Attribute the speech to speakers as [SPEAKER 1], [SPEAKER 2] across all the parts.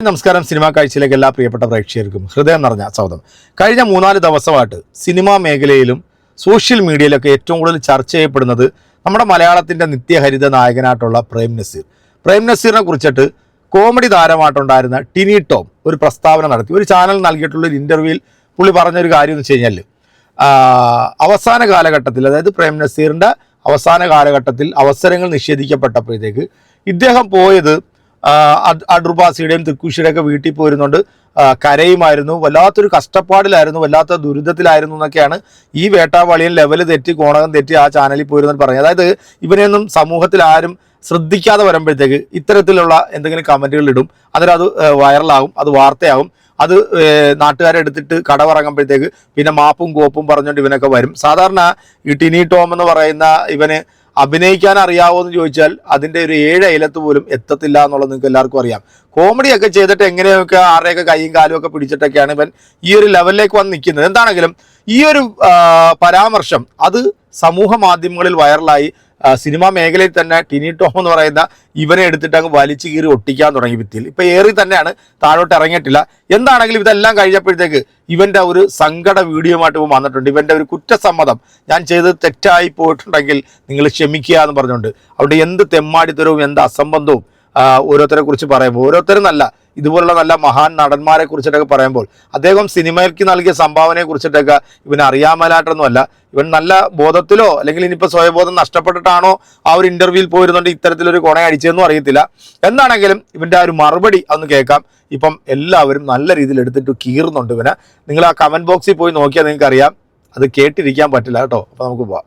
[SPEAKER 1] നമസ്കാരം. സിനിമാ കാഴ്ചയിലേക്ക് എല്ലാ പ്രിയപ്പെട്ട പ്രേക്ഷകർക്കും ഹൃദയം നിറഞ്ഞ സ്വാഗതം. കഴിഞ്ഞ മൂന്നാൽ ദിവസമായിട്ട് സിനിമാ മേഖലയിലും സോഷ്യൽ മീഡിയയിലൊക്കെ ഏറ്റവും കൂടുതൽ ചർച്ച ചെയ്യപ്പെടുന്നത് നമ്മുടെ മലയാളത്തിന്റെ നിത്യഹരിത നായകനായിട്ടുള്ള പ്രേം നസീർ. പ്രേം നസീറിനെ കുറിച്ചിട്ട് കോമഡി താരമായിട്ടുണ്ടായിരുന്ന ടിനി ടോം ഒരു പ്രസ്താവന നടത്തി. ഒരു ചാനൽ നൽകിയിട്ടുള്ള ഒരു ഇന്റർവ്യൂവിൽ പുള്ളി പറഞ്ഞൊരു കാര്യം എന്ന് വെച്ച് കഴിഞ്ഞാൽ അവസാന കാലഘട്ടത്തിൽ അതായത് പ്രേം നസീറിന്റെ അവസാന കാലഘട്ടത്തിൽ അവസരങ്ങൾ നിഷേധിക്കപ്പെട്ടപ്പോഴത്തേക്ക് ഇദ്ദേഹം പോയത് അഡ്രുബാസിയുടെയും തൃക്കുഷിയുടെയും ഒക്കെ വീട്ടിൽ പോയിരുന്നുണ്ട് കരയുമായിരുന്നു. വല്ലാത്തൊരു കഷ്ടപ്പാടിലായിരുന്നു. വല്ലാത്ത ദുരിതത്തിലായിരുന്നു എന്നൊക്കെയാണ് ഈ വേട്ടാവാളിയൻ ലെവൽ തെറ്റി കോണകം തെറ്റി ആ ചാനലിൽ പോയിരുന്നത് പറഞ്ഞത്. അതായത് ഇവനെയൊന്നും സമൂഹത്തിൽ ആരും ശ്രദ്ധിക്കാതെ വരുമ്പോഴത്തേക്ക് ഇത്തരത്തിലുള്ള എന്തെങ്കിലും കമന്റുകൾ ഇടും. അന്നേരം അത് വൈറലാകും. അത് വാർത്തയാകും. അത് നാട്ടുകാരെ എടുത്തിട്ട് കടവറങ്ങുമ്പോഴത്തേക്ക് പിന്നെ മാപ്പും കോപ്പും പറഞ്ഞുകൊണ്ട് ഇവനൊക്കെ വരും. സാധാരണ ഈ ടിനി ടോം എന്ന് പറയുന്ന ഇവന് അഭിനയിക്കാൻ അറിയാവോ എന്ന് ചോദിച്ചാൽ അതിന്റെ ഒരു ഏഴ് അയലത്ത് പോലും എത്തത്തില്ല എന്നുള്ളത് നിങ്ങൾക്ക് എല്ലാവർക്കും അറിയാം. കോമഡിയൊക്കെ ചെയ്തിട്ട് എങ്ങനെയൊക്കെ ആരുടെയൊക്കെ കൈയും കാലും ഒക്കെ പിടിച്ചിട്ടൊക്കെയാണ് ഇവൻ ഈ ഒരു ലെവലിലേക്ക് വന്ന് നിൽക്കുന്നത്. എന്താണെങ്കിലും ഈ ഒരു പരാമർശം അത് സമൂഹ മാധ്യമങ്ങളിൽ വൈറലായി സിനിമാ മേഖലയിൽ തന്നെ ടിനി ടോം എന്ന് പറയുന്ന ഇവനെ എടുത്തിട്ട് അങ്ങ് വലിച്ചു കീറി ഒട്ടിക്കാൻ തുടങ്ങി ഭിത്തിയിൽ. ഇപ്പൊ ഏറി തന്നെയാണ് താഴോട്ട് ഇറങ്ങിയിട്ടില്ല. എന്താണെങ്കിലും ഇതെല്ലാം കഴിഞ്ഞപ്പോഴത്തേക്ക് ഇവന്റെ ഒരു സങ്കട വീഡിയോ ആയിട്ട് ഇവൻ വന്നിട്ടുണ്ട്. ഇവന്റെ ഒരു കുറ്റസമ്മതം. ഞാൻ ചെയ്തത് തെറ്റായി പോയിട്ടുണ്ടെങ്കിൽ നിങ്ങൾ ക്ഷമിക്കുക എന്ന് പറഞ്ഞുകൊണ്ട്. അവിടെ എന്ത് തെമ്മാടിത്തരവും എന്ത് അസംബന്ധവും ഓരോരുത്തരെ കുറിച്ച് പറയുമ്പോൾ. ഓരോരുത്തരും നല്ല ഇതുപോലുള്ള നല്ല മഹാൻ നടന്മാരെ കുറിച്ചിട്ടൊക്കെ പറയുമ്പോൾ അദ്ദേഹം സിനിമയ്ക്ക് നൽകിയ സംഭാവനയെ കുറിച്ചിട്ടൊക്കെ ഇവന് അറിയാമലായിട്ടൊന്നുമല്ല. ഇവൻ നല്ല ബോധത്തിലോ അല്ലെങ്കിൽ ഇനിയിപ്പോൾ സ്വയബോധം നഷ്ടപ്പെട്ടിട്ടാണോ ആ ഒരു ഇന്റർവ്യൂവിൽ പോയിരുന്നുകൊണ്ട് ഇത്തരത്തിലൊരു കൊണ അടിച്ചതെന്നും അറിയത്തില്ല. എന്താണെങ്കിലും ഇവന്റെ ആ ഒരു മറുപടി അന്ന് കേൾക്കാം. ഇപ്പം എല്ലാവരും നല്ല രീതിയിൽ എടുത്തിട്ട് കീറുന്നുണ്ട് ഇവനെ. നിങ്ങൾ ആ കമന്റ് ബോക്സിൽ പോയി നോക്കിയാൽ നിങ്ങൾക്ക് അറിയാം അത് കേട്ടിരിക്കാൻ പറ്റില്ല കേട്ടോ. അപ്പൊ നമുക്ക് പോവാം.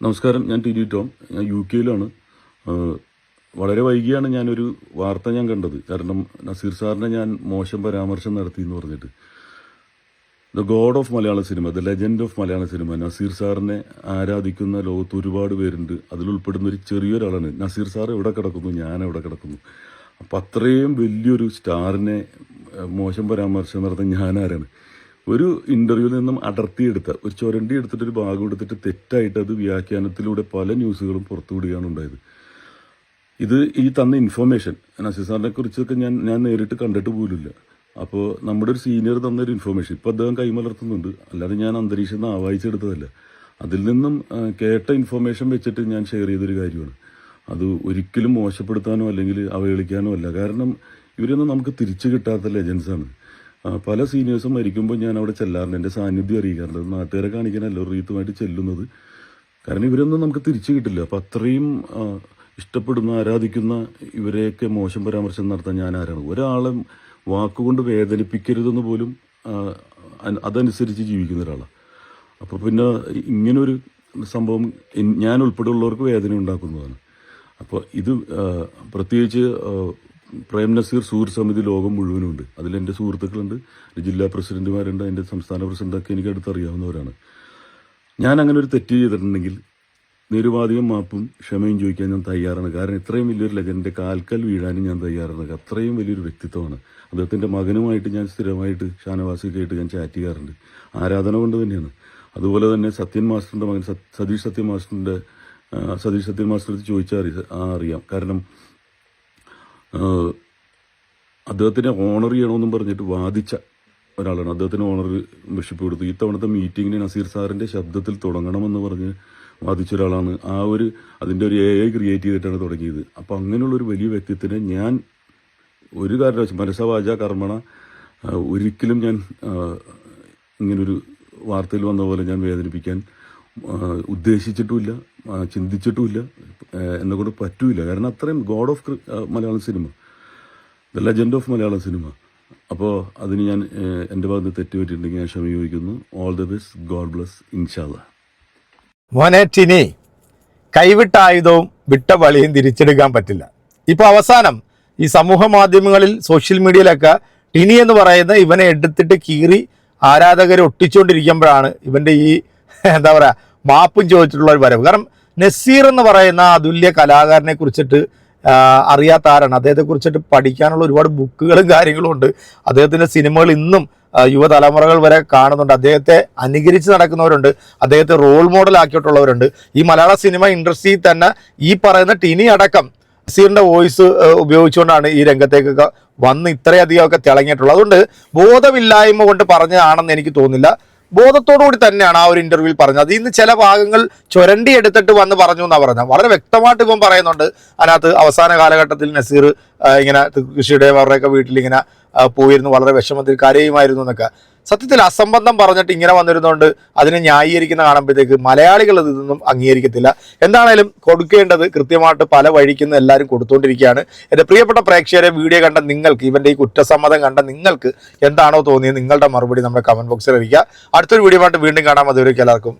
[SPEAKER 2] നമസ്കാരം. ഞാൻ ടി ടോം. ഞാൻ യു കെയിലാണ്. വളരെ വൈകിയാണ് ഞാനൊരു വാർത്ത ഞാൻ കണ്ടത്. കാരണം നസീർ സാറിനെ ഞാൻ മോശം പരാമർശം നടത്തി എന്ന് പറഞ്ഞിട്ട്. The God of Malayala cinema the legend of Malayala cinema. Nazir സാറിനെ ആരാധിക്കുന്ന ലോകത്ത് ഒരുപാട് പേരുണ്ട്. അതിലുൾപ്പെടുന്ന ഒരു ചെറിയൊരാളാണ് നസീർ സാർ. എവിടെ കിടക്കുന്നു? ഞാൻ എവിടെ കിടക്കുന്നു? അപ്പം അത്രയും വലിയൊരു സ്റ്റാറിനെ മോശം പരാമർശം നടത്താൻ ഞാനാരാണ് ഒരു ഇന്റർവ്യൂവിൽ നിന്നും അടർത്തിയെടുത്ത ഒരു ചുരണ്ടി എടുത്തിട്ട് ഒരു ഭാഗം എടുത്തിട്ട് തെറ്റായിട്ട് അത് വ്യാഖ്യാനത്തിലൂടെ പല ന്യൂസുകളും പുറത്തുവിടുകയാണ് ഉണ്ടായത്. ഇത് ഈ തന്ന ഇൻഫർമേഷൻ നസീർ സാറിനെ കുറിച്ചൊക്കെ ഞാൻ ഞാൻ നേരിട്ട് കണ്ടിട്ട് പോലുമില്ല. അപ്പോൾ നമ്മുടെ ഒരു സീനിയർ തന്നൊരു ഇൻഫർമേഷൻ ഇപ്പോൾ അദ്ദേഹം കൈമലർത്തുന്നുണ്ട് അല്ലാതെ ഞാൻ അന്തരീക്ഷം ആവാഹിച്ചെടുത്തതല്ല അതിൽ നിന്നും കേട്ട ഇൻഫർമേഷൻ വെച്ചിട്ട് ഞാൻ ഷെയർ ചെയ്തൊരു കാര്യമാണ്. അത് ഒരിക്കലും മോശപ്പെടുത്താനോ അല്ലെങ്കിൽ അവഹേളിക്കാനോ അല്ല. കാരണം ഇവരൊന്നും നമുക്ക് തിരിച്ചു കിട്ടാത്ത ലെജൻസാണ് പല സീനിയേഴ്സും മരിക്കുമ്പോൾ ഞാൻ അവിടെ ചെല്ലാറുണ്ട് എന്റെ സാന്നിധ്യം അറിയിക്കാറുണ്ട് നാട്ടുകാരെ കാണിക്കാനല്ല റീത്തുമായിട്ട് ചെല്ലുന്നത്. കാരണം ഇവരൊന്നും നമുക്ക് തിരിച്ചു കിട്ടില്ല. അപ്പം അത്രയും ഇഷ്ടപ്പെടുന്ന ആരാധിക്കുന്ന ഇവരെയൊക്കെ മോശം പരാമർശം നടത്താൻ ഞാൻ ആരാണ് ഒരാളെ വാക്കുകൊണ്ട് വേദനിപ്പിക്കരുതെന്ന് പോലും അതനുസരിച്ച് ജീവിക്കുന്ന ഒരാളാണ് അപ്പോൾ പിന്നെ ഇങ്ങനൊരു സംഭവം ഞാൻ ഉൾപ്പെടെയുള്ളവർക്ക് വേദന ഉണ്ടാക്കുന്നതാണ്. അപ്പോൾ ഇത് പ്രത്യേകിച്ച് പ്രേം നസീർ സൂര്യ സമിതി ലോകം മുഴുവനുണ്ട് അതിലെന്റെ സുഹൃത്തുക്കളുണ്ട്. ജില്ലാ പ്രസിഡന്റുമാരുണ്ട്. എന്റെ സംസ്ഥാന പ്രസിഡന്റൊക്കെ എനിക്ക് അടുത്തറിയാവുന്നവരാണ്. ഞാൻ അങ്ങനെ ഒരു തെറ്റ് ചെയ്തിട്ടുണ്ടെങ്കിൽ നിരുപാധികം മാപ്പും ക്ഷമയും ചോദിക്കാൻ ഞാൻ തയ്യാറാണ്. കാരണം ഇത്രയും വലിയൊരു ലെജൻഡിന്റെ കാൽക്കൽ വീഴാനും ഞാൻ തയ്യാറാണ്. അത്രയും വലിയൊരു വ്യക്തിത്വമാണ്. അദ്ദേഹത്തിന്റെ മകനുമായിട്ട് ഞാൻ സ്ഥിരമായിട്ട് ഷാനവാസിയൊക്കെ ആയിട്ട് ഞാൻ ചാറ്റ് ചെയ്യാറുണ്ട്. ആരാധന കൊണ്ട് തന്നെയാണ്. അതുപോലെ തന്നെ സത്യൻ മാസ്റ്ററിന്റെ മകൻ സതീഷ് സത്യൻ മാസ്റ്ററിന്റെ സതീഷ് സത്യൻ അടുത്ത് ചോദിച്ചാൽ അറിയാം. കാരണം അദ്ദേഹത്തിനെ ഓണർ ചെയ്യണമെന്നും പറഞ്ഞിട്ട് വാദിച്ച ഒരാളാണ്. അദ്ദേഹത്തിന് ഓണർ വിഷപ്പെടുത്തു ഇത്തവണത്തെ മീറ്റിങ്ങിന് നസീർ സാറിന്റെ ശബ്ദത്തിൽ തുടങ്ങണമെന്ന് പറഞ്ഞ് വാദിച്ച ഒരാളാണ് ആ ഒരു അതിന്റെ ഒരു എ ഐ ക്രിയേറ്റ് ചെയ്തിട്ടാണ് തുടങ്ങിയത്. അപ്പോൾ അങ്ങനെയുള്ള ഒരു വലിയ വ്യക്തിത്വത്തിനെ ഞാൻ ഒരു കാരണവശം മനസ്സവാച കർമ്മണ ഒരിക്കലും ഞാൻ ഇങ്ങനൊരു വാർത്തയിൽ വന്ന പോലെ ഞാൻ വേദനിപ്പിക്കാൻ ഉദ്ദേശിച്ചിട്ടുമില്ല ചിന്തിച്ചിട്ടുമില്ല എന്നെക്കൊണ്ട് എന്നെ കൊണ്ട് പറ്റൂല. കാരണം അത്രയും God of Malayalam cinema the legend of Malayalam cinema അപ്പോൾ അതിന് ഞാൻ എന്റെ ഭാഗത്ത് തെറ്റ് പറ്റിയിട്ടുണ്ടെങ്കിൽ ഞാൻ ക്ഷമ ചോദിക്കുന്നു. All the best God bless ഇൻഷാല്ല
[SPEAKER 1] മോനെ ടിനി കൈവിട്ട ആയുധവും വിട്ട വളിയും തിരിച്ചെടുക്കാൻ പറ്റില്ല. ഇപ്പൊ അവസാനം ഈ സമൂഹ മാധ്യമങ്ങളിൽ സോഷ്യൽ മീഡിയയിലൊക്കെ ടിനി എന്ന് പറയുന്ന ഇവനെ എടുത്തിട്ട് കീറി ആരാധകരെ ഒട്ടിച്ചുകൊണ്ടിരിക്കുമ്പോഴാണ് ഇവന്റെ ഈ എന്താ പറയാ മാപ്പും ചോദിച്ചിട്ടുള്ള ഒരു വരവ്. കാരണം നസീർ എന്ന് പറയുന്ന അതുല്യ കലാകാരനെ കുറിച്ചിട്ട് അറിയാത്ത ആരാണ്? അദ്ദേഹത്തെ കുറിച്ചിട്ട് പഠിക്കാനുള്ള ഒരുപാട് ബുക്കുകളും കാര്യങ്ങളും ഉണ്ട്. അദ്ദേഹത്തിന്റെ സിനിമകൾ ഇന്നും യുവതലമുറകൾ വരെ കാണുന്നുണ്ട്. അദ്ദേഹത്തെ അനുകരിച്ച് നടക്കുന്നവരുണ്ട്. അദ്ദേഹത്തെ റോൾ മോഡൽ ആക്കിയിട്ടുള്ളവരുണ്ട്. ഈ മലയാള സിനിമ ഇൻഡസ്ട്രിയിൽ തന്നെ ഈ പറയുന്ന ടിനി അടക്കം നസീറിന്റെ വോയിസ് ഉപയോഗിച്ചുകൊണ്ടാണ് ഈ രംഗത്തേക്കൊക്കെ വന്ന് ഇത്രയധികം ഒക്കെ തിളങ്ങിയിട്ടുള്ളത്. അതുകൊണ്ട് ബോധമില്ലായ്മ കൊണ്ട് പറഞ്ഞതാണെന്ന് എനിക്ക് തോന്നുന്നില്ല. ബോധത്തോടു കൂടി തന്നെയാണ് ആ ഒരു ഇന്റർവ്യൂവിൽ പറഞ്ഞത്. അതിൽ നിന്ന് ചില ഭാഗങ്ങൾ ചുരണ്ടി എടുത്തിട്ട് വന്ന് പറഞ്ഞു എന്നാണ് പറഞ്ഞത് വളരെ വ്യക്തമായിട്ട് ഇപ്പം പറയുന്നുണ്ട്. അതിനകത്ത് അവസാന കാലഘട്ടത്തിൽ നസീർ ഇങ്ങനെ കൃഷിയുടെ അവരുടെയൊക്കെ വീട്ടിൽ ഇങ്ങനെ പോയിരുന്നു. വളരെ വിഷമത്തിൽ കരയുമായിരുന്നു എന്നൊക്കെ. സത്യത്തിൽ അസംബന്ധം പറഞ്ഞിട്ട് ഇങ്ങനെ വന്നിരുന്നുകൊണ്ട് അതിനെ ന്യായീകരിക്കുന്ന കാണുമ്പോഴത്തേക്ക് മലയാളികൾ ഇതൊന്നും അംഗീകരിക്കത്തില്ല. എന്താണേലും കൊടുക്കേണ്ടത് കൃത്യമായിട്ട് പല വഴിക്കുന്ന എല്ലാവരും കൊടുത്തുകൊണ്ടിരിക്കുകയാണ് എന്റെ പ്രിയപ്പെട്ട പ്രേക്ഷകരെ വീഡിയോ കണ്ട നിങ്ങൾക്ക് ഇവന്റെ ഈ കുറ്റസമ്മതം കണ്ട നിങ്ങൾക്ക് എന്താണോ തോന്നിയത് നിങ്ങളുടെ മറുപടി നമ്മുടെ കമന്റ് ബോക്സിൽ അറിയിക്കുക. അടുത്തൊരു വീഡിയോ വീണ്ടും കാണാം. അതുവരെ എല്ലാവർക്കും.